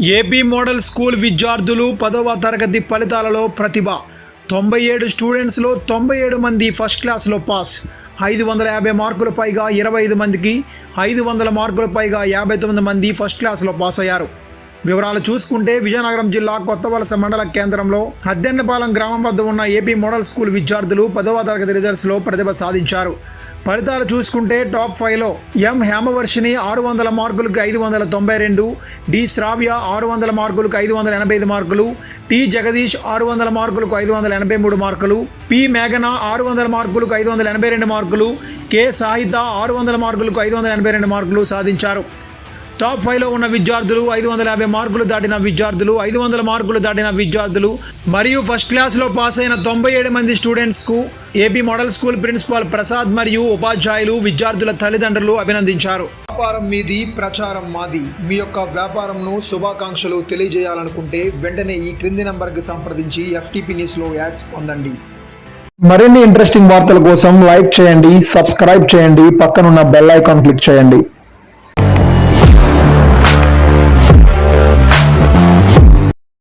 AP model school విద్యార్థులు పదవ తరగతి ఫలితాలలో ప్రతిభ. తొంభై ఏడు స్టూడెంట్స్లో తొంభై ఏడు మంది ఫస్ట్ క్లాస్లో పాస్. ఐదు వందల యాభై మార్కుల పైగా ఇరవై ఐదు మందికి ఐదు వందల మార్కుల పైగా యాభై తొమ్మిది మంది ఫస్ట్ క్లాస్లో పాస్ అయ్యారు. వివరాలు చూసుకుంటే విజయనగరం జిల్లా కొత్తవలస మండల కేంద్రంలో అద్దెన్నపాలెం గ్రామం వద్ద ఉన్న ఏపీ మోడల్ స్కూల్ విద్యార్థులు పదవ తరగతి రిజల్ట్స్లో ప్రతిభ సాధించారు. ఫలితాలు చూసుకుంటే టాప్ ఫైవ్లో ఎం హేమవర్షిని ఆరు వందల మార్కులకు ఐదు వందల తొంభై రెండు డి శ్రావ్య ఆరు వందల మార్కులకు ఐదు వందల ఎనభై ఐదు మార్కులు టి జగదీష్ ఆరు వందల మార్కులకు ఐదు వందల ఎనభై మూడు మార్కులు పి మేఘన ఆరు వందల మార్కులకు ఐదు వందల ఎనభై రెండు మార్కులు కె సాహిత ఆరు వందల మార్కులకు ఐదు వందల ఎనభై రెండు మార్కులు సాధించారు. టాప్ ఫైవ్లో ఉన్న విద్యార్థులు ఐదు వందల యాభై మార్కులు దాటిన విద్యార్థులు ఐదు వందల మార్కులు దాటిన విద్యార్థులు మరియు ఫస్ట్ క్లాస్లో పాస్ అయిన తొంభై ఏడు మంది స్టూడెంట్స్కు AP model school principal Prasad మరియు ఉపాధ్యాయులు విద్యార్థుల తల్లిదండ్రులు అభినందించారు. వ్యాపారం మీది ప్రచారం మాది. మీ యొక్క వ్యాపారంను శుభాకాంక్షలు తెలియజేయాలనుకుంటే వెంటనే ఈ క్రింది నంబర్కి సంప్రదించి ఎఫ్టీపీ న్యూస్లో యాడ్స్ పొందండి. మరిన్ని ఇంట్రెస్టింగ్ వార్తల కోసం లైక్ చేయండి సబ్స్క్రైబ్ చేయండి పక్కనున్న బెల్ ఐకాన్ క్లిక్ చేయండి.